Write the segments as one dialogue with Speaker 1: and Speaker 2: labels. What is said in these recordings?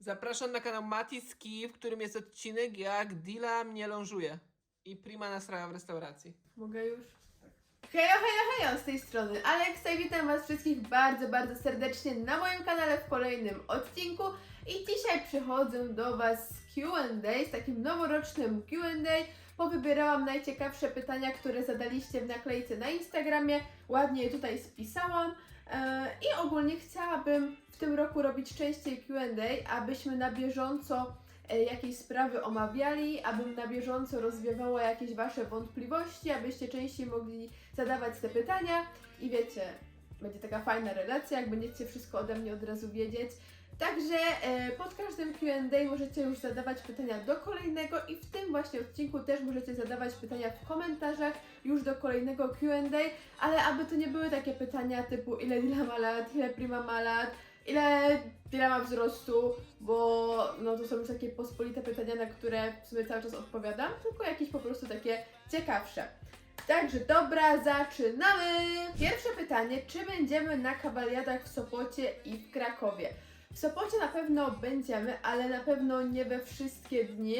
Speaker 1: Zapraszam na kanał Mati Ski, w którym jest odcinek jak Dila mnie lążuje. I Prima nastraja w restauracji.
Speaker 2: Mogę już? Hejo, hejo, hejo z tej strony Alex i witam Was wszystkich bardzo, bardzo serdecznie na moim kanale w kolejnym odcinku i dzisiaj przychodzę do Was z Q&A, z takim noworocznym Q&A. Powybierałam najciekawsze pytania, które zadaliście w naklejce na Instagramie, ładnie je tutaj spisałam i ogólnie chciałabym w tym roku robić częściej Q&A, abyśmy na bieżąco e, jakieś sprawy omawiali, abym na bieżąco rozwiewała jakieś Wasze wątpliwości, abyście częściej mogli zadawać te pytania i wiecie, będzie taka fajna relacja, jak będziecie wszystko ode mnie od razu wiedzieć. Także e, pod każdym Q&A możecie już zadawać pytania do kolejnego i w tym właśnie odcinku też możecie zadawać pytania w komentarzach już do kolejnego Q&A, ale aby to nie były takie pytania typu ile Dila ma lat, ile Prima ma lat, ile Dila ma wzrostu, bo no to są już takie pospolite pytania, na które w sumie cały czas odpowiadam, tylko jakieś po prostu takie ciekawsze. Także dobra, zaczynamy! Pierwsze pytanie, czy będziemy na kabaliadach w Sopocie i w Krakowie? W Sopocie na pewno będziemy, ale na pewno nie we wszystkie dni,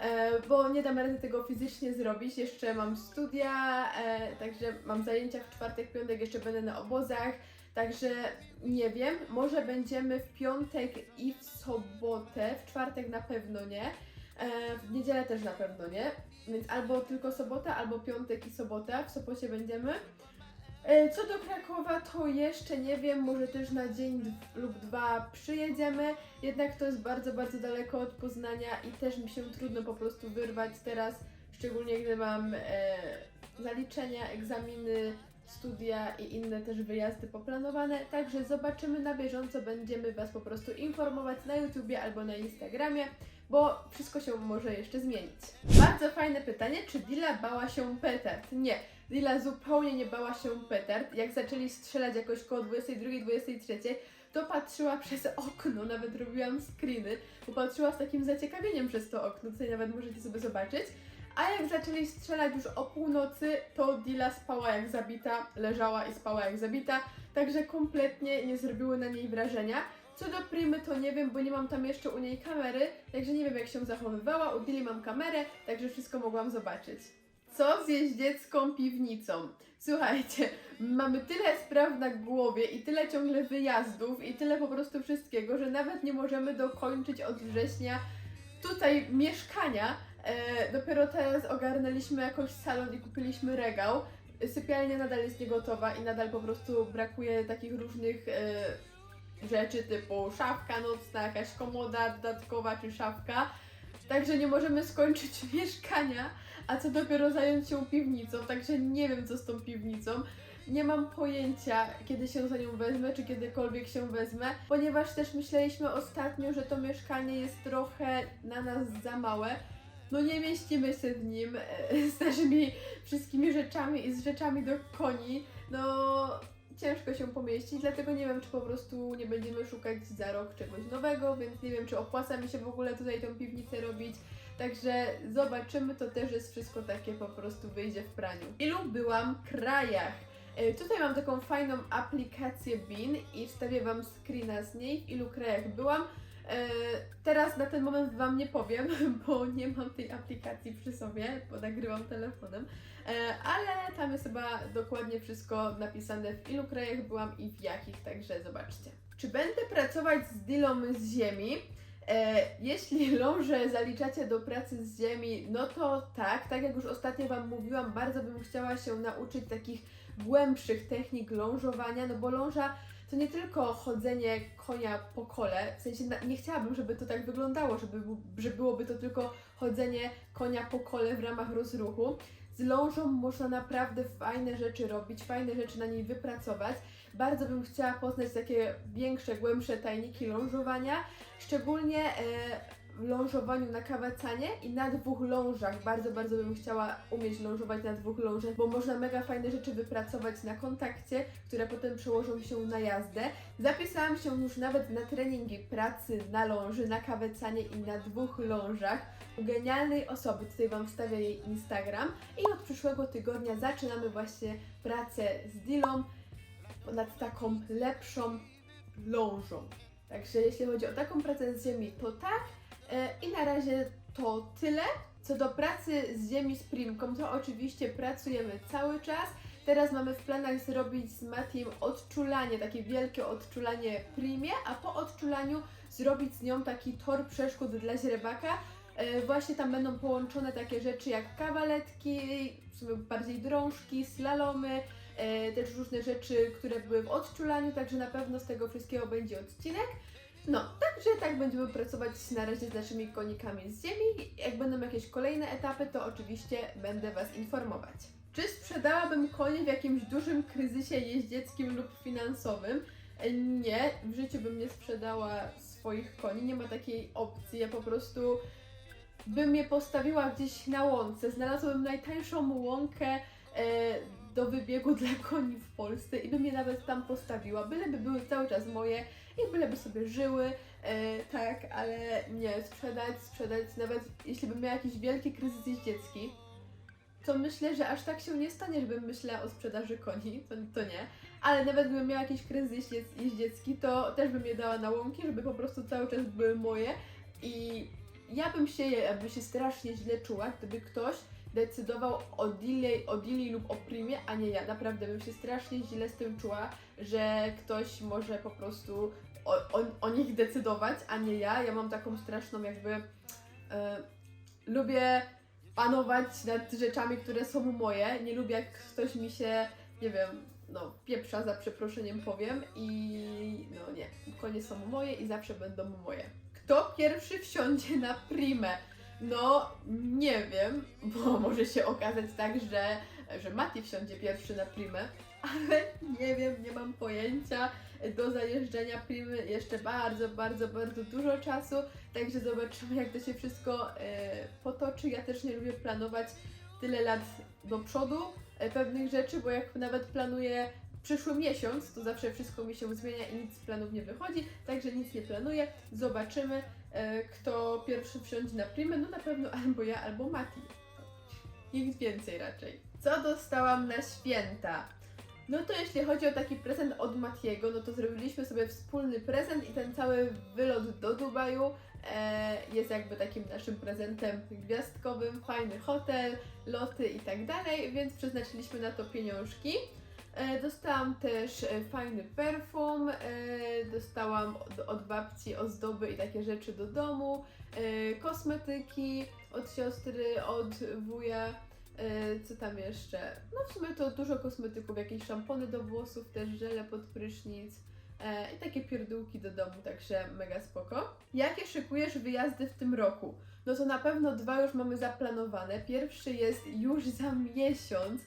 Speaker 2: e, bo nie dam rady tego fizycznie zrobić. Jeszcze mam studia, e, także mam zajęcia w czwartek, piątek, jeszcze będę na obozach. Także nie wiem, może będziemy w piątek i w sobotę, w czwartek na pewno nie, e, w niedzielę też na pewno nie, więc albo tylko sobota, albo piątek i sobota, w Sopocie będziemy. E, Co do Krakowa, to jeszcze nie wiem, może też na dzień lub dwa przyjedziemy, jednak to jest bardzo, bardzo daleko od Poznania i też mi się trudno po prostu wyrwać teraz, szczególnie gdy mam e, zaliczenia, egzaminy, studia i inne też wyjazdy poplanowane, także zobaczymy na bieżąco, będziemy Was po prostu informować na YouTubie albo na Instagramie, bo wszystko się może jeszcze zmienić. Bardzo fajne pytanie, czy Dila bała się petard? Nie, Dila zupełnie nie bała się petard. Jak zaczęli strzelać jakoś koło 22-23, to patrzyła przez okno, nawet robiłam screeny, bo patrzyła z takim zaciekawieniem przez to okno, tutaj nawet możecie sobie zobaczyć. A jak zaczęli strzelać już o północy, to Dila spała jak zabita, leżała i spała jak zabita, także kompletnie nie zrobiły na niej wrażenia. Co do Primy to nie wiem, bo nie mam tam jeszcze u niej kamery, także nie wiem jak się zachowywała. U Dili mam kamerę, także wszystko mogłam zobaczyć. Co z jeździecką piwnicą? Słuchajcie, mamy tyle spraw na głowie i tyle ciągle wyjazdów i tyle po prostu wszystkiego, że nawet nie możemy dokończyć od września tutaj mieszkania. E, dopiero teraz ogarnęliśmy jakoś salon i kupiliśmy regał. Sypialnia nadal jest niegotowa i nadal po prostu brakuje takich różnych e, rzeczy typu szafka nocna, jakaś komoda dodatkowa czy szafka. Także nie możemy skończyć mieszkania, a co dopiero zająć się piwnicą, także nie wiem co z tą piwnicą. Nie mam pojęcia, kiedy się za nią wezmę, czy kiedykolwiek się wezmę, ponieważ też myśleliśmy ostatnio, że to mieszkanie jest trochę na nas za małe. No nie mieścimy się w nim e, z naszymi wszystkimi rzeczami i z rzeczami do koni. No ciężko się pomieścić, dlatego nie wiem, czy po prostu nie będziemy szukać za rok czegoś nowego, więc nie wiem, czy opłaca mi się w ogóle tutaj tą piwnicę robić. Także zobaczymy, to też jest wszystko takie po prostu wyjdzie w praniu. W ilu byłam krajach? E, Tutaj mam taką fajną aplikację BIN i wstawię Wam screena z niej, w ilu krajach byłam. E, Teraz na ten moment Wam nie powiem, bo nie mam tej aplikacji przy sobie, bo nagrywam telefonem, E, ale tam jest chyba dokładnie wszystko napisane, w ilu krajach byłam i w jakich, także zobaczcie. Czy będę pracować z Dilą z ziemi? E, jeśli ląże zaliczacie do pracy z ziemi, no to tak, tak jak już ostatnio Wam mówiłam, bardzo bym chciała się nauczyć takich głębszych technik lążowania, no bo ląża to nie tylko chodzenie konia po kole, w sensie nie chciałabym, żeby to tak wyglądało, żeby, że byłoby to tylko chodzenie konia po kole w ramach rozruchu. Z lążą można naprawdę fajne rzeczy robić, fajne rzeczy na niej wypracować. Bardzo bym chciała poznać takie większe, głębsze tajniki lążowania, szczególnie e, w lążowaniu na kawacanie i na dwóch lążach. Bardzo, bardzo bym chciała umieć lążować na dwóch lążach, bo można mega fajne rzeczy wypracować na kontakcie, które potem przełożą się na jazdę. Zapisałam się już nawet na treningi pracy na ląży, na kawecanie i na dwóch lążach u genialnej osoby. Tutaj Wam wstawię jej Instagram. I od przyszłego tygodnia zaczynamy właśnie pracę z Dilą nad taką lepszą lążą. Także jeśli chodzi o taką pracę z ziemi, to tak. E, I na razie to tyle. Co do pracy z ziemi z Primką, to oczywiście pracujemy cały czas. Teraz mamy w planach zrobić z Matiem odczulanie, takie wielkie odczulanie Primie, a po odczulaniu zrobić z nią taki tor przeszkód dla źrebaka. E, Właśnie tam będą połączone takie rzeczy jak kawaletki, bardziej drążki, slalomy, też różne rzeczy, które były w odczulaniu, także na pewno z tego wszystkiego będzie odcinek. No, także tak będziemy pracować na razie z naszymi konikami z ziemi. Jak będą jakieś kolejne etapy, to oczywiście będę Was informować. Czy sprzedałabym konie w jakimś dużym kryzysie jeździeckim lub finansowym? E, Nie, w życiu bym nie sprzedała swoich koni, nie ma takiej opcji. Ja po prostu bym je postawiła gdzieś na łące. Znalazłabym najtańszą łąkę e, do wybiegu dla koni w Polsce i bym je nawet tam postawiła. Byleby były cały czas moje i byleby sobie żyły, e, tak, ale nie, sprzedać, sprzedać, nawet jeśli bym miała jakiś wielki kryzys jeździecki, to myślę, że aż tak się nie stanie, żebym myślała o sprzedaży koni, to, to nie. Ale nawet gdybym miała jakiś kryzys jeździe- jeździecki, to też bym je dała na łąki, żeby po prostu cały czas były moje. I ja bym się, ja bym się strasznie źle czuła, gdyby ktoś decydował o deali, o lub o primie, a nie ja. Naprawdę bym się strasznie źle z tym czuła, że ktoś może po prostu o, o, o nich decydować, a nie ja. Ja mam taką straszną jakby... E, lubię panować nad rzeczami, które są moje. Nie lubię, jak ktoś mi się, nie wiem, no, pieprza za przeproszeniem powiem i no nie, konie są moje i zawsze będą moje. Kto pierwszy wsiądzie na primę? No, nie wiem, bo może się okazać tak, że, że Mati wsiądzie pierwszy na primę, ale nie wiem, nie mam pojęcia. Do zajeżdżenia primy jeszcze bardzo, bardzo, bardzo dużo czasu, także zobaczymy, jak to się wszystko e, potoczy. Ja też nie lubię planować tyle lat do przodu e, pewnych rzeczy, bo jak nawet planuję przyszły miesiąc, to zawsze wszystko mi się zmienia i nic z planów nie wychodzi, także nic nie planuję. Zobaczymy, kto pierwszy wsiądzie na primę. No na pewno albo ja, albo Mati. Nikt więcej raczej. Co dostałam na święta? No to jeśli chodzi o taki prezent od Matiego, no to zrobiliśmy sobie wspólny prezent i ten cały wylot do Dubaju e, jest jakby takim naszym prezentem gwiazdkowym, fajny hotel, loty i tak dalej, więc przeznaczyliśmy na to pieniążki. E, dostałam też e, fajny perfum, e, dostałam od, babci ozdoby i takie rzeczy do domu, kosmetyki od siostry, od wuja, co tam jeszcze? No w sumie to dużo kosmetyków, jakieś szampony do włosów, też żele pod prysznic i takie pierdółki do domu, także mega spoko. Jakie szykujesz wyjazdy w tym roku? No to na pewno dwa już mamy zaplanowane. Pierwszy jest już za miesiąc,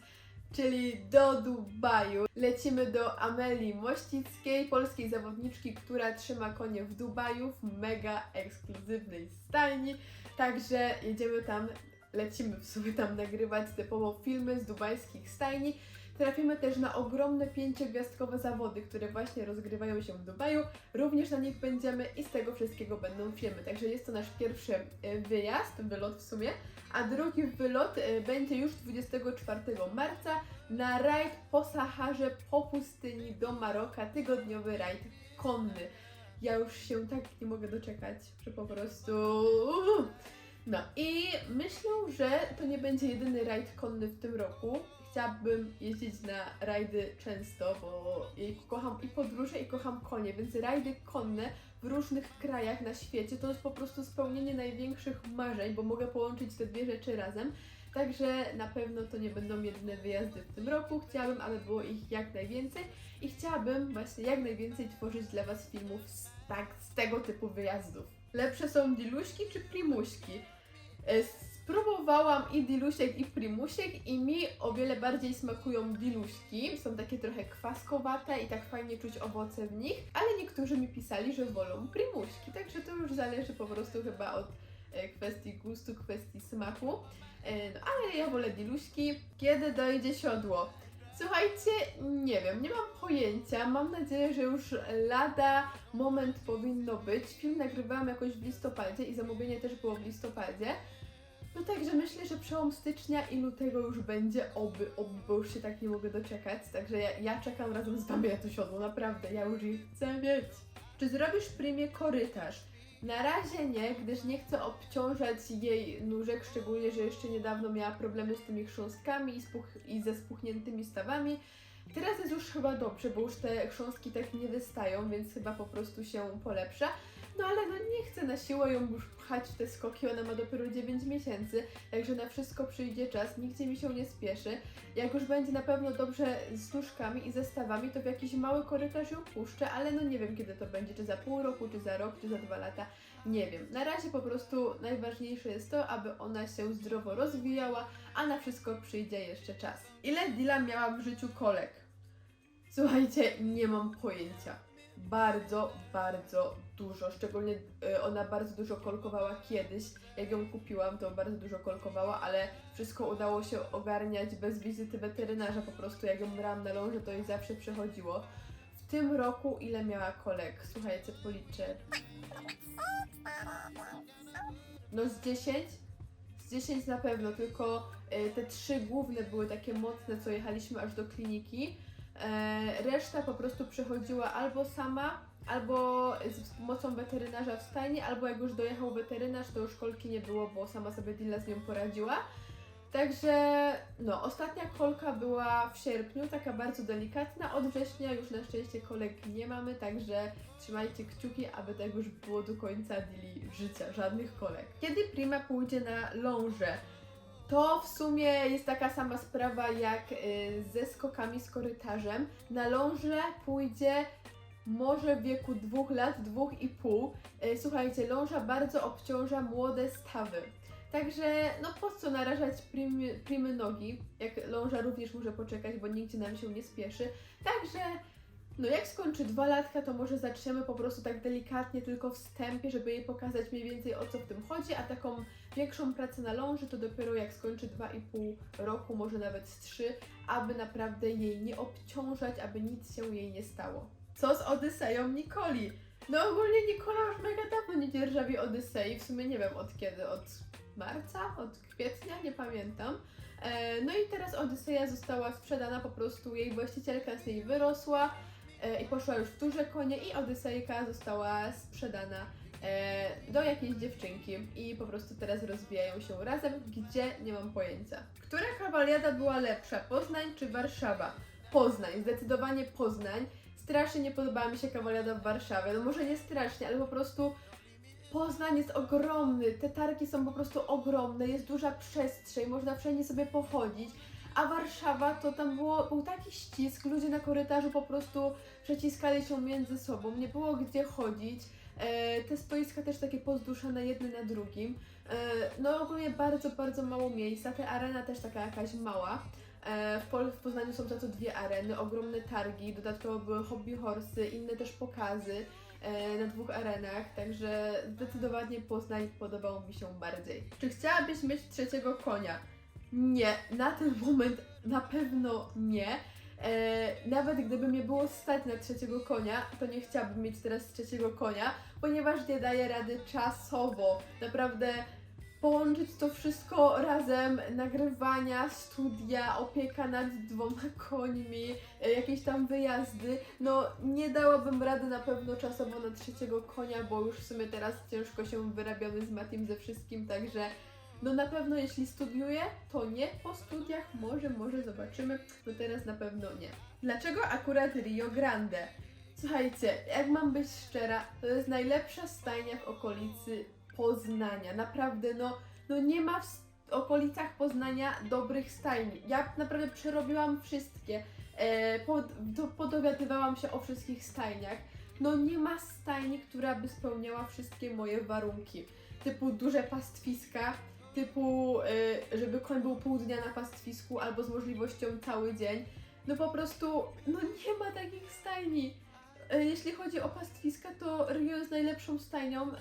Speaker 2: czyli do Dubaju. Lecimy do Amelii Mościckiej, polskiej zawodniczki, która trzyma konie w Dubaju w mega ekskluzywnej stajni. Także jedziemy tam, lecimy w sumie tam nagrywać typowo filmy z dubajskich stajni. Trafimy też na ogromne pięciogwiazdkowe zawody, które właśnie rozgrywają się w Dubaju. Również na nich będziemy i z tego wszystkiego będą filmy. Także jest to nasz pierwszy e, wyjazd, wylot w sumie. A drugi wylot e, będzie już 24 marca na rajd po Saharze, po pustyni do Maroka. Tygodniowy rajd konny. Ja już się tak nie mogę doczekać, że po prostu... No i myślę, że to nie będzie jedyny rajd konny w tym roku. Chciałabym jeździć na rajdy często, bo kocham i podróże, i kocham konie, więc rajdy konne w różnych krajach na świecie to jest po prostu spełnienie największych marzeń, bo mogę połączyć te dwie rzeczy razem. Także na pewno to nie będą jedyne wyjazdy w tym roku. Chciałabym, aby było ich jak najwięcej i chciałabym właśnie jak najwięcej tworzyć dla Was filmów z, tak, z tego typu wyjazdów. Lepsze są diluśki czy primuśki? E, Spróbowałam i dilusiek i primusiek i mi o wiele bardziej smakują diluśki. Są takie trochę kwaskowate i tak fajnie czuć owoce w nich, ale niektórzy mi pisali, że wolą primuśki, także to już zależy po prostu chyba od e, kwestii gustu, kwestii smaku. E, No ale ja wolę diluśki. Kiedy dojdzie siodło? Słuchajcie, nie wiem, nie mam pojęcia. Mam nadzieję, że już lada moment powinno być. Film nagrywałam jakoś w listopadzie i zamówienie też było w listopadzie. No także myślę, że przełom stycznia i lutego już będzie, oby, oby, bo już się tak nie mogę doczekać. Także ja, ja czekam razem z wami na to siodło, naprawdę, ja już je chcę mieć. Czy zrobisz Primie korytarz? Na razie nie, gdyż nie chcę obciążać jej nóżek, szczególnie, że jeszcze niedawno miała problemy z tymi chrząstkami i, spuch- i ze spuchniętymi stawami. Teraz jest już chyba dobrze, bo już te chrząstki tak nie wystają, więc chyba po prostu się polepsza. No ale no nie chcę na siłę ją już pchać w te skoki, ona ma dopiero 9 miesięcy, także na wszystko przyjdzie czas, nigdzie mi się nie spieszy. Jak już będzie na pewno dobrze z nóżkami i zestawami, to w jakiś mały korytarz ją puszczę, ale no nie wiem kiedy to będzie, czy za pół roku, czy za rok, czy za dwa lata, nie wiem. Na razie po prostu najważniejsze jest to, aby ona się zdrowo rozwijała, a na wszystko przyjdzie jeszcze czas. Ile Dila miała w życiu kolek? Słuchajcie, nie mam pojęcia. Bardzo, bardzo dużo. Szczególnie y, ona bardzo dużo kolkowała kiedyś. Jak ją kupiłam, to bardzo dużo kolkowała, ale wszystko udało się ogarniać bez wizyty weterynarza. Po prostu jak ją brałam na ląże, to jej zawsze przechodziło. W tym roku ile miała kolek? Słuchajcie, policzę. No z 10? Z 10 na pewno, tylko y, te trzy główne były takie mocne, co jechaliśmy aż do kliniki. E, reszta po prostu przechodziła albo sama, albo z pomocą weterynarza w stajni, albo jak już dojechał weterynarz, to już kolki nie było, bo sama sobie Dilla z nią poradziła. Także no, ostatnia kolka była w sierpniu, taka bardzo delikatna. Od września już na szczęście kolek nie mamy, także trzymajcie kciuki, aby tak już było do końca Dilli życia, żadnych kolek. Kiedy Prima pójdzie na ląże? To w sumie jest taka sama sprawa jak y, ze skokami z korytarzem. Na ląże pójdzie może w wieku dwóch lat, dwóch i pół. Y, Słuchajcie, ląża bardzo obciąża młode stawy. Także no po co narażać primy, primy nogi, jak ląża również może poczekać, bo nigdzie nam się nie spieszy. Także no jak skończy dwa latka, to może zaczniemy po prostu tak delikatnie, tylko wstępie, żeby jej pokazać mniej więcej o co w tym chodzi, a taką większą pracę na ląży to dopiero jak skończy 2,5 roku, może nawet 3, aby naprawdę jej nie obciążać, aby nic się jej nie stało. Co z Odyseją Nikoli? No ogólnie Nikola już mega dawno nie dzierżawi Odysei, w sumie nie wiem od kiedy, od marca, od kwietnia, nie pamiętam. E, no i teraz Odyseja została sprzedana, po prostu jej właścicielka z niej wyrosła e, i poszła już w duże konie i Odysejka została sprzedana e, do jakiejś dziewczynki i po prostu teraz rozwijają się razem, gdzie nie mam pojęcia. Która kawaliada była lepsza, Poznań czy Warszawa? Poznań, zdecydowanie Poznań. Strasznie nie podobała mi się kawaliada w Warszawie, no może nie strasznie, ale po prostu Poznań jest ogromny, te targi są po prostu ogromne, jest duża przestrzeń, można wszędzie sobie pochodzić. A Warszawa to tam było, był taki ścisk, ludzie na korytarzu po prostu przeciskali się między sobą, nie było gdzie chodzić. E, te stoiska też takie pozduszone jedne na drugim. E, no ogólnie bardzo, bardzo mało miejsca. Ta arena też taka jakaś mała. E, w, Poznaniu są za to dwie areny, ogromne targi, dodatkowo były hobby horsy, inne też pokazy e, na dwóch arenach, także zdecydowanie Poznań podobał mi się bardziej. Czy chciałabyś mieć trzeciego konia? Nie, na ten moment na pewno nie. E, nawet gdyby mnie było stać na trzeciego konia, to nie chciałabym mieć teraz trzeciego konia, ponieważ nie daję rady czasowo. Naprawdę połączyć to wszystko razem, nagrywania, studia, opieka nad dwoma końmi, e, jakieś tam wyjazdy, no nie dałabym rady na pewno czasowo na trzeciego konia, bo już w sumie teraz ciężko się wyrabiamy z Matim ze wszystkim, także no na pewno jeśli studiuję, to nie po studiach, może, może zobaczymy, no teraz na pewno nie. Dlaczego akurat Rio Grande? Słuchajcie, jak mam być szczera, to jest najlepsza stajnia w okolicy Poznania. Naprawdę, no, no nie ma w okolicach Poznania dobrych stajni. Ja naprawdę przerobiłam wszystkie. E, pod, do, podowiadywałam się o wszystkich stajniach. No nie ma stajni, która by spełniała wszystkie moje warunki. Typu duże pastwiska, typu, y, żeby koń był pół dnia na pastwisku albo z możliwością cały dzień. No po prostu, no nie ma takich stajni. Y, Jeśli chodzi o pastwiska, to Rio jest najlepszą stajnią, y,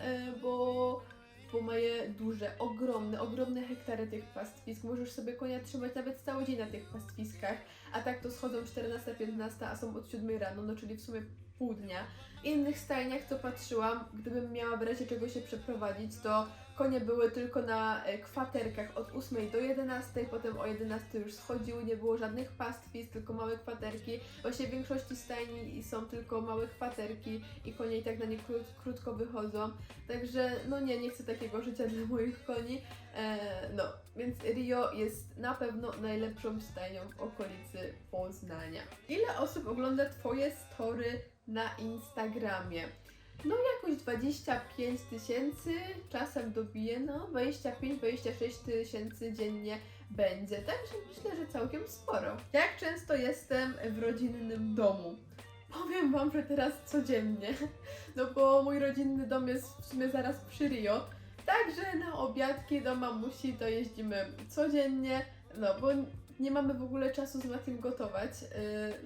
Speaker 2: bo, bo ma je duże, ogromne, ogromne hektary tych pastwisk. Możesz sobie konia trzymać nawet cały dzień na tych pastwiskach, a tak to schodzą 14-15, a są od 7 rano, no czyli w sumie pół dnia. W innych stajniach, co patrzyłam, gdybym miała w razie czego się przeprowadzić, to konie były tylko na e, kwaterkach od 8 do 11, potem o 11 już schodziły, nie było żadnych pastwisk, tylko małe kwaterki. Właśnie w większości stajni są tylko małe kwaterki i konie i tak na nie kró- krótko wychodzą. Także no nie, nie chcę takiego życia dla moich koni. E, no, więc Rio jest na pewno najlepszą stajnią w okolicy Poznania. Ile osób ogląda Twoje story na Instagramie? No jakoś 25 tysięcy, czasem dobije, no 25-26 tysięcy dziennie będzie, także myślę, że całkiem sporo. Jak często jestem w rodzinnym domu? Powiem Wam, że teraz codziennie, no bo mój rodzinny dom jest w sumie zaraz przy Rio, także na obiadki do mamusi to jeździmy codziennie, no bo nie mamy w ogóle czasu z Matiem gotować. Yy,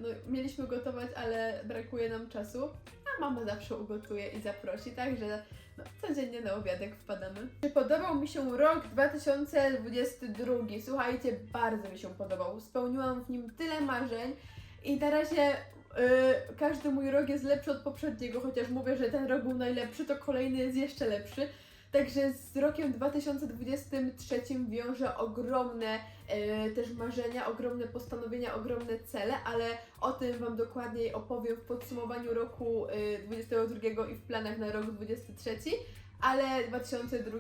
Speaker 2: no, mieliśmy gotować, ale brakuje nam czasu, a mama zawsze ugotuje i zaprosi, także no, codziennie na obiadek wpadamy. Czy podobał mi się rok 2022? Słuchajcie, bardzo mi się podobał. Spełniłam w nim tyle marzeń i na razie yy, każdy mój rok jest lepszy od poprzedniego, chociaż mówię, że ten rok był najlepszy, to kolejny jest jeszcze lepszy. Także z rokiem 2023 wiąże ogromne e, też marzenia, ogromne postanowienia, ogromne cele, ale o tym Wam dokładniej opowiem w podsumowaniu roku e, 22 i w planach na rok 23. Ale 2002,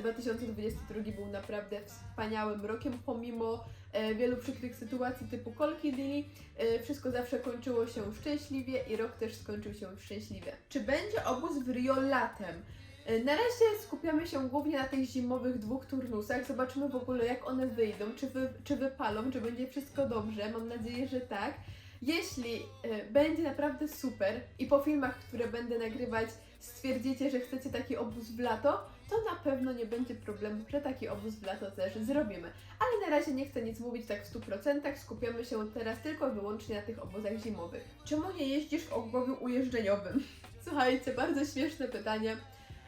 Speaker 2: 2022 był naprawdę wspaniałym rokiem, pomimo e, wielu przykrych sytuacji typu kolki. E, wszystko zawsze kończyło się szczęśliwie i rok też skończył się szczęśliwie. Czy będzie obóz w Rio latem? Na razie skupiamy się głównie na tych zimowych dwóch turnusach. Zobaczymy w ogóle jak one wyjdą, czy, wy, czy wypalą, czy będzie wszystko dobrze. Mam nadzieję, że tak. Jeśli e, będzie naprawdę super i po filmach, które będę nagrywać, stwierdzicie, że chcecie taki obóz w lato, to na pewno nie będzie problemu, że taki obóz w lato też zrobimy. Ale na razie nie chcę nic mówić tak w 100%, skupiamy się teraz tylko i wyłącznie na tych obozach zimowych. Czemu nie jeździsz w ogowiu ujeżdżeniowym? Słuchajcie, bardzo śmieszne pytanie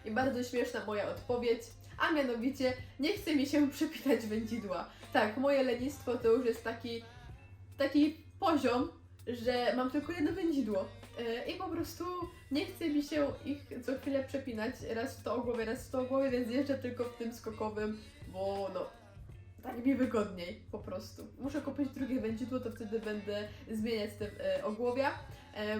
Speaker 2: i bardzo śmieszna moja odpowiedź, a mianowicie nie chce mi się przypinać wędzidła. Tak, moje lenistwo to już jest taki, taki poziom, że mam tylko jedno wędzidło e, i po prostu nie chce mi się ich co chwilę przepinać, raz w to o głowie, raz w to o głowie, więc jeżdżę tylko w tym skokowym, bo no, tak mi wygodniej po prostu. Muszę kupić drugie wędzidło, to wtedy będę zmieniać te e, ogłowia,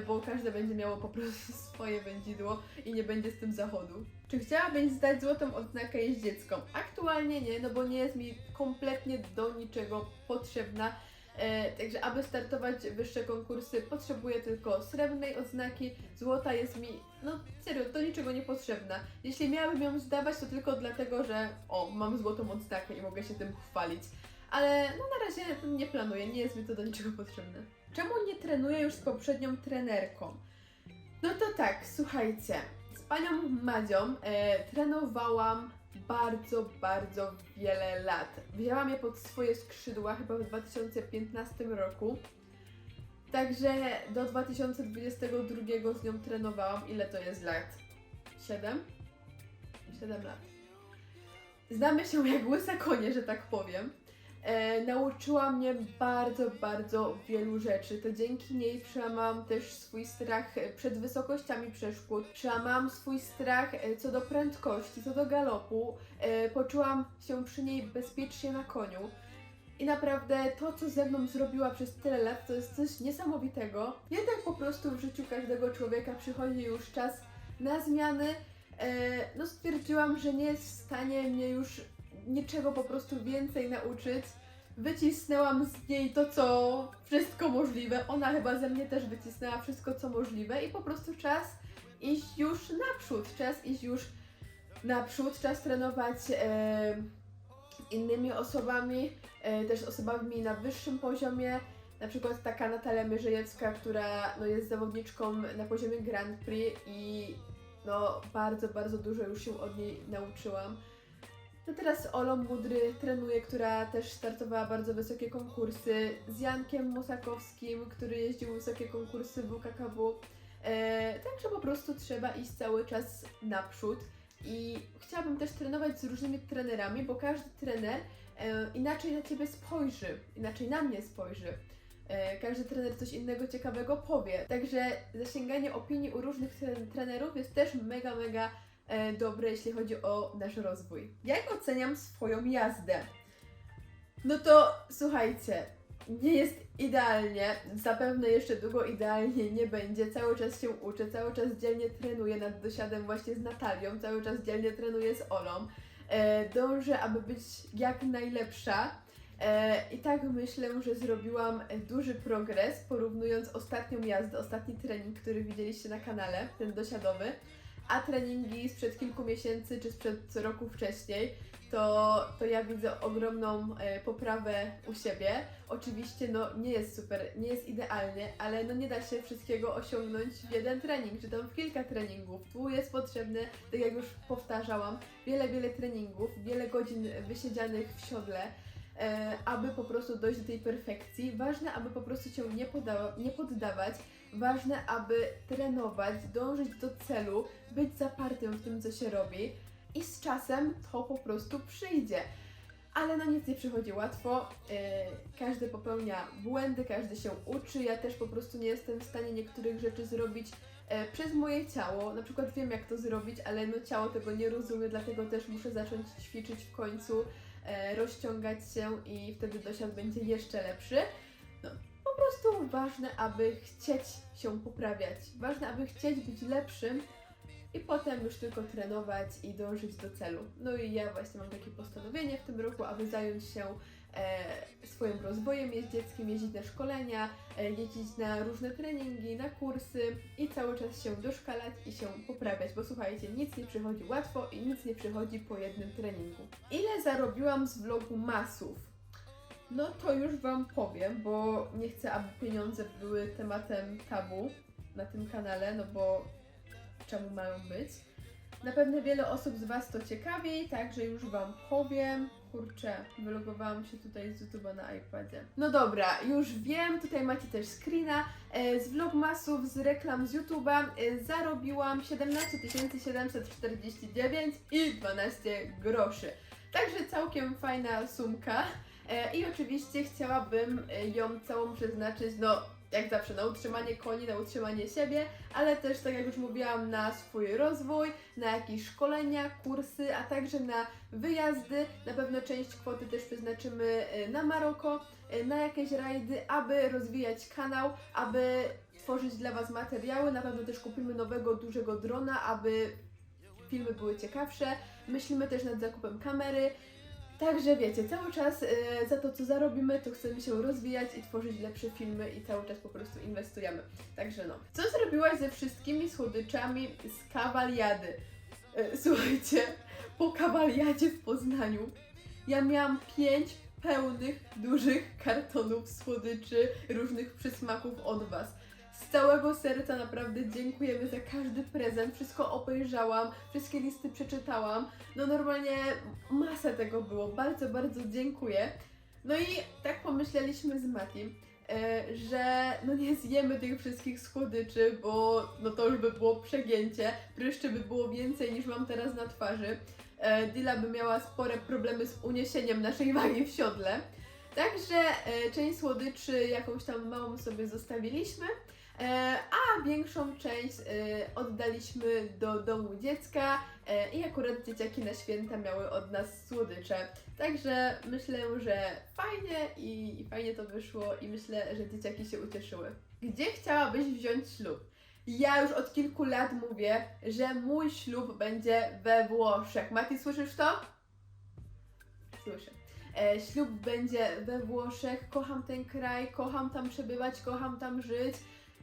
Speaker 2: bo każde będzie miało po prostu swoje wędzidło i nie będzie z tym zachodu. Czy chciałabyś zdać złotą odznakę jeździecką? Aktualnie nie, no bo nie jest mi kompletnie do niczego potrzebna. E, także aby startować wyższe konkursy potrzebuję tylko srebrnej odznaki, złota jest mi, no serio, do niczego niepotrzebna. Jeśli miałabym ją zdawać, to tylko dlatego, że o, mam złotą odznakę i mogę się tym chwalić. Ale no na razie nie planuję, nie jest mi to do niczego potrzebne. Czemu nie trenuję już z poprzednią trenerką? No to tak, słuchajcie, z panią Madzią e, trenowałam bardzo, bardzo wiele lat. Wzięłam je pod swoje skrzydła chyba w 2015 roku. Także do 2022 z nią trenowałam. Ile to jest lat? 7? 7 lat. Znamy się jak łyse konie, że tak powiem. E, nauczyła mnie bardzo, bardzo wielu rzeczy. To dzięki niej przełamałam też swój strach e, przed wysokościami przeszkód. Przełamałam swój strach e, co do prędkości, co do galopu. E, poczułam się przy niej bezpiecznie na koniu. I naprawdę to, co ze mną zrobiła przez tyle lat, to jest coś niesamowitego. Jednak po prostu w życiu każdego człowieka przychodzi już czas na zmiany. E, no stwierdziłam, że nie jest w stanie mnie już niczego po prostu więcej nauczyć. Wycisnęłam z niej to, co wszystko możliwe. Ona chyba ze mnie też wycisnęła wszystko, co możliwe, i po prostu czas iść już naprzód. Czas iść już naprzód, czas trenować e, innymi osobami, e, też osobami na wyższym poziomie. Na przykład taka Natalia Mierzejewska, która no, jest zawodniczką na poziomie Grand Prix i no, bardzo, bardzo dużo już się od niej nauczyłam. No teraz z Olą Budry trenuję, która też startowała bardzo wysokie konkursy, z Jankiem Musakowskim, który jeździł wysokie konkursy w WKKW. E, także po prostu trzeba iść cały czas naprzód. I chciałabym też trenować z różnymi trenerami, bo każdy trener e, inaczej na ciebie spojrzy, inaczej na mnie spojrzy. E, Każdy trener coś innego ciekawego powie. Także zasięganie opinii u różnych tre- trenerów jest też mega, mega dobre, jeśli chodzi o nasz rozwój. Jak oceniam swoją jazdę? No to słuchajcie, nie jest idealnie, zapewne jeszcze długo idealnie nie będzie. Cały czas się uczę, cały czas dzielnie trenuję nad dosiadem właśnie z Natalią, cały czas dzielnie trenuję z Olą. E, dążę, aby być jak najlepsza. E, I tak myślę, że zrobiłam e, duży progres, porównując ostatnią jazdę, ostatni trening, który widzieliście na kanale, ten dosiadowy, a treningi sprzed kilku miesięcy czy sprzed roku wcześniej, to, to ja widzę ogromną e, poprawę u siebie. Oczywiście no nie jest super, nie jest idealnie, ale no nie da się wszystkiego osiągnąć w jeden trening, czy tam w kilka treningów. Tu jest potrzebne, tak jak już powtarzałam, wiele, wiele treningów, wiele godzin wysiedzianych w siodle, e, aby po prostu dojść do tej perfekcji. Ważne, aby po prostu się nie, poda- nie poddawać, ważne, aby trenować, dążyć do celu, być zapartym w tym, co się robi i z czasem to po prostu przyjdzie. Ale no nic nie przychodzi łatwo, yy, każdy popełnia błędy, każdy się uczy, ja też po prostu nie jestem w stanie niektórych rzeczy zrobić e, przez moje ciało, na przykład wiem jak to zrobić, ale no ciało tego nie rozumie, dlatego też muszę zacząć ćwiczyć w końcu, e, rozciągać się i wtedy dosiad będzie jeszcze lepszy. No, prostu ważne, aby chcieć się poprawiać, ważne, aby chcieć być lepszym i potem już tylko trenować i dążyć do celu. No i ja właśnie mam takie postanowienie w tym roku, aby zająć się e, swoim rozwojem jeździeckim, jeździć na szkolenia, e, jeździć na różne treningi, na kursy i cały czas się doszkalać i się poprawiać, bo słuchajcie, nic nie przychodzi łatwo i nic nie przychodzi po jednym treningu. Ile zarobiłam z vlogu masów? No to już Wam powiem, bo nie chcę, aby pieniądze były tematem tabu na tym kanale, no bo czemu mają być? Na pewno wiele osób z Was to ciekawi, także już Wam powiem. Kurczę, wylogowałam się tutaj z YouTube'a na iPadzie. No dobra, już wiem, tutaj macie też screena. E, Z vlogmasów, z reklam z YouTube'a e, zarobiłam 17 749 i 12 groszy. Także całkiem fajna sumka. E, I oczywiście chciałabym e, ją całą przeznaczyć, no jak zawsze, na utrzymanie koni, na utrzymanie siebie, ale też, tak jak już mówiłam, na swój rozwój, na jakieś szkolenia, kursy, a także na wyjazdy. Na pewno część kwoty też przeznaczymy e, na Maroko, na jakieś rajdy, aby rozwijać kanał, aby tworzyć dla Was materiały. Na pewno też kupimy nowego, dużego drona, aby filmy były ciekawsze. Myślimy też nad zakupem kamery. Także wiecie, cały czas e, za to, co zarobimy, to chcemy się rozwijać i tworzyć lepsze filmy i cały czas po prostu inwestujemy. Także no. Co zrobiłaś ze wszystkimi słodyczami z kawaliady? E, słuchajcie, po kawaliadzie w Poznaniu ja miałam pięć pełnych, dużych kartonów słodyczy, różnych przysmaków od Was. Z całego serca naprawdę dziękujemy za każdy prezent. Wszystko obejrzałam, wszystkie listy przeczytałam. No normalnie masa tego było. Bardzo, bardzo dziękuję. No i tak pomyśleliśmy z Matim, e, że no nie zjemy tych wszystkich słodyczy, bo no to już by było przegięcie. Pryszczy by było więcej niż mam teraz na twarzy. E, Dila by miała spore problemy z uniesieniem naszej wagi w siodle. Także e, część słodyczy jakąś tam małą sobie zostawiliśmy, a większą część e, oddaliśmy do domu dziecka e, i akurat dzieciaki na święta miały od nas słodycze. Także myślę, że fajnie i fajnie to wyszło i myślę, że dzieciaki się ucieszyły. Gdzie chciałabyś wziąć ślub? Ja już od kilku lat mówię, że mój ślub będzie we Włoszech. Mati, słyszysz to? Słyszę. E, ślub będzie we Włoszech. Kocham ten kraj, kocham tam przebywać, kocham tam żyć.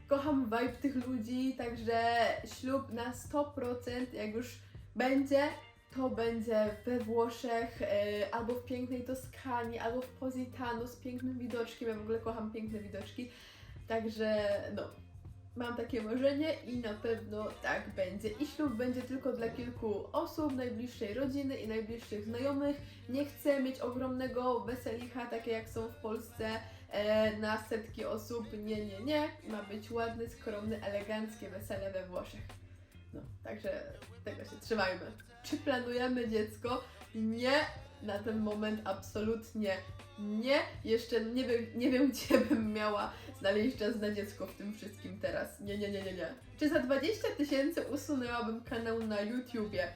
Speaker 2: Kocham vibe tych ludzi, także ślub na 100%, jak już będzie, to będzie we Włoszech, e, albo w pięknej Toskanii, albo w Positano z pięknym widoczkiem. Ja w ogóle kocham piękne widoczki. Także no, mam takie marzenie i na pewno tak będzie. I ślub będzie tylko dla kilku osób, najbliższej rodziny i najbliższych znajomych. Nie chcę mieć ogromnego weselicha, takie jak są w Polsce, na setki osób. Nie, nie, nie. Ma być ładny, skromny, eleganckie wesele we Włoszech. No, także tego się trzymajmy. Czy planujemy dziecko? Nie, na ten moment absolutnie Nie, jeszcze nie wiem, nie wiem gdzie bym miała znaleźć czas na dziecko w tym wszystkim teraz. Nie, nie, nie, nie, nie. Czy za 20 tysięcy usunęłabym kanał na YouTubie?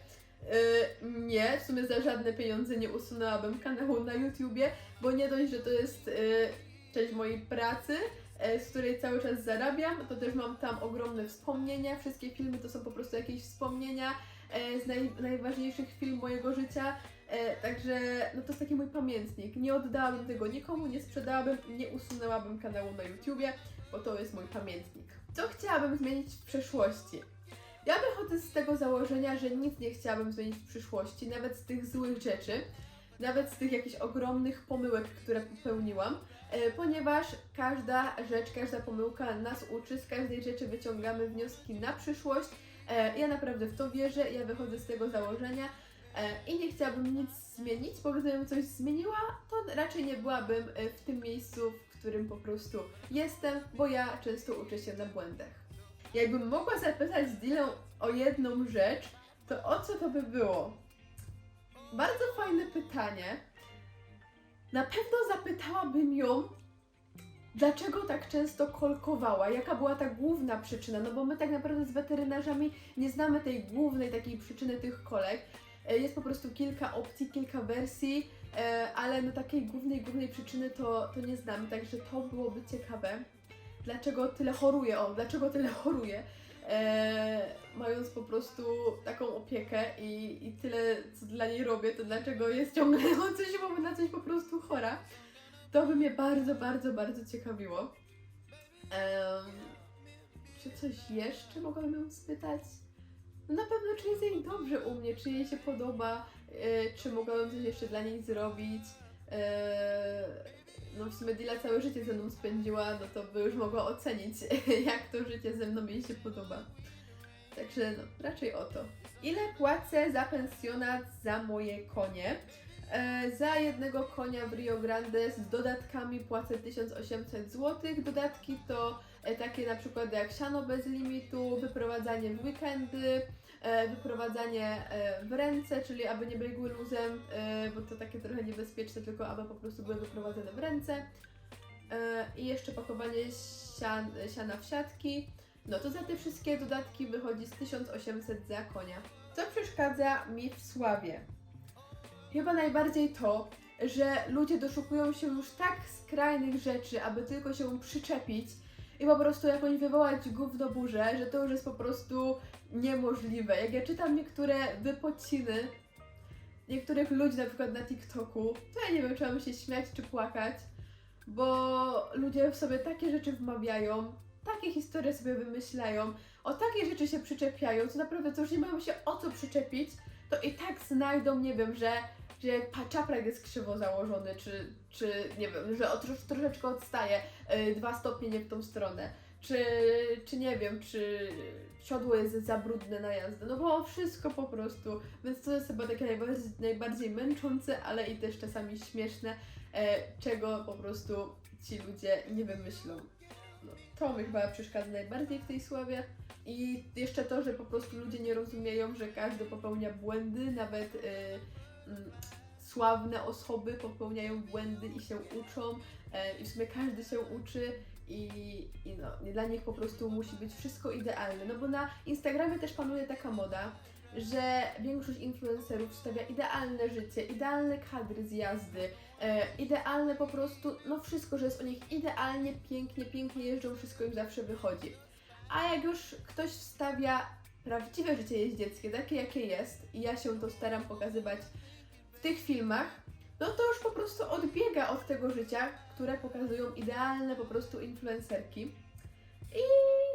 Speaker 2: Yy, nie, w sumie za żadne pieniądze nie usunęłabym kanału na YouTubie, bo nie dość, że to jest yy, część mojej pracy, yy, z której cały czas zarabiam, to też mam tam ogromne wspomnienia. Wszystkie filmy to są po prostu jakieś wspomnienia yy, z naj, najważniejszych chwil mojego życia. E, także no to jest taki mój pamiętnik. Nie oddałabym tego nikomu, nie sprzedałabym, nie usunęłabym kanału na YouTubie, bo to jest mój pamiętnik. Co chciałabym zmienić w przeszłości? Ja wychodzę z tego założenia, że nic nie chciałabym zmienić w przyszłości, nawet z tych złych rzeczy, nawet z tych jakichś ogromnych pomyłek, które popełniłam, e, ponieważ każda rzecz, każda pomyłka nas uczy, z każdej rzeczy wyciągamy wnioski na przyszłość. E, ja naprawdę w to wierzę, ja wychodzę z tego założenia. E, I nie chciałabym nic zmienić, bo gdybym coś zmieniła, to raczej nie byłabym e, w tym miejscu, w którym po prostu jestem, bo ja często uczę się na błędach. Jakbym mogła zapytać Dilę o jedną rzecz, to o co to by było? Bardzo fajne pytanie. Na pewno zapytałabym ją, dlaczego tak często kolkowała, jaka była ta główna przyczyna, no bo my tak naprawdę z weterynarzami nie znamy tej głównej takiej przyczyny tych kolek. E, Jest po prostu kilka opcji, kilka wersji, e, ale no takiej głównej, głównej przyczyny to, to nie znamy, także to byłoby ciekawe. Dlaczego tyle choruje, o, dlaczego tyle choruje, e, mając po prostu taką opiekę i, i tyle, co dla niej robię, to dlaczego jest ciągle o coś, bo na coś po prostu chora. To by mnie bardzo, bardzo, bardzo ciekawiło. Em, czy coś jeszcze mogłabym ją spytać? No na pewno, czy jest jej dobrze u mnie, czy jej się podoba, e, czy mogłabym coś jeszcze dla niej zrobić. E, no w sumie Dila całe życie ze mną spędziła, no to by już mogła ocenić, jak to życie ze mną jej się podoba. Także no, raczej o to. Ile płacę za pensjonat za moje konie? E, za jednego konia w Rio Grande z dodatkami płacę 1800 zł. Dodatki to e, takie na przykład jak siano bez limitu, wyprowadzanie w weekendy, wyprowadzanie e, w ręce, czyli aby nie biegły luzem, e, bo to takie trochę niebezpieczne, tylko aby po prostu były wyprowadzone w ręce. E, I jeszcze pakowanie sian, siana w siatki. No to za te wszystkie dodatki wychodzi z 1800 za konia. Co przeszkadza mi w sławie? Chyba najbardziej to, że ludzie doszukują się już tak skrajnych rzeczy, aby tylko się przyczepić i po prostu jakąś wywołać gówno burzę, że to już jest po prostu niemożliwe. Jak ja czytam niektóre wypociny niektórych ludzi na przykład na TikToku, to ja nie wiem, czy mam się śmiać czy płakać, bo ludzie w sobie takie rzeczy wmawiają, takie historie sobie wymyślają, o takie rzeczy się przyczepiają, co naprawdę to już nie mają się o co przyczepić, to i tak znajdą, nie wiem, że, że pa- czaprak jest krzywo założony, czy, czy nie wiem, że o, trosz, troszeczkę odstaje y, dwa stopnie nie w tą stronę, czy, czy nie wiem, czy siodło jest za brudne na jazdę, no bo wszystko po prostu, więc to jest chyba takie najbardziej, najbardziej męczące, ale i też czasami śmieszne, e, czego po prostu ci ludzie nie wymyślą. No, to mi chyba przeszkadza najbardziej w tej sławie. I jeszcze to, że po prostu ludzie nie rozumieją, że każdy popełnia błędy, nawet y, mm, sławne osoby popełniają błędy i się uczą, e, i w sumie każdy się uczy. I, I no, dla nich po prostu musi być wszystko idealne. No bo na Instagramie też panuje taka moda, że większość influencerów wstawia idealne życie, idealne kadry z jazdy, e, idealne po prostu, no wszystko, że jest o nich idealnie, pięknie, pięknie jeżdżą, wszystko im zawsze wychodzi. A jak już ktoś wstawia prawdziwe życie jeździeckie, takie jakie jest, i ja się to staram pokazywać tych filmach, no to już po prostu odbiega od tego życia, które pokazują idealne po prostu influencerki. I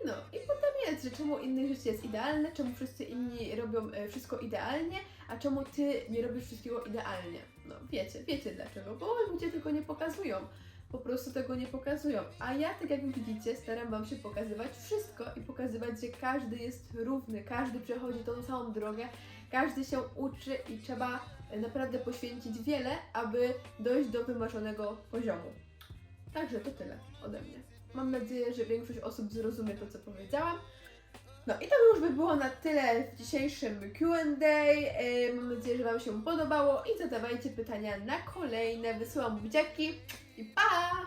Speaker 2: no, i potem jest, że czemu innych życie jest idealne, czemu wszyscy inni robią e, wszystko idealnie, a czemu ty nie robisz wszystkiego idealnie. No wiecie, wiecie dlaczego, bo ludzie tego nie pokazują. Po prostu tego nie pokazują. A ja, tak jak widzicie, staram Wam się pokazywać wszystko i pokazywać, że każdy jest równy, każdy przechodzi tą samą drogę, każdy się uczy i trzeba naprawdę poświęcić wiele, aby dojść do wymarzonego poziomu. Także to tyle ode mnie. Mam nadzieję, że większość osób zrozumie to, co powiedziałam. No i to już by było na tyle w dzisiejszym Q&A. E, Mam nadzieję, że Wam się podobało i zadawajcie pytania na kolejne. Wysyłam buziaki i pa!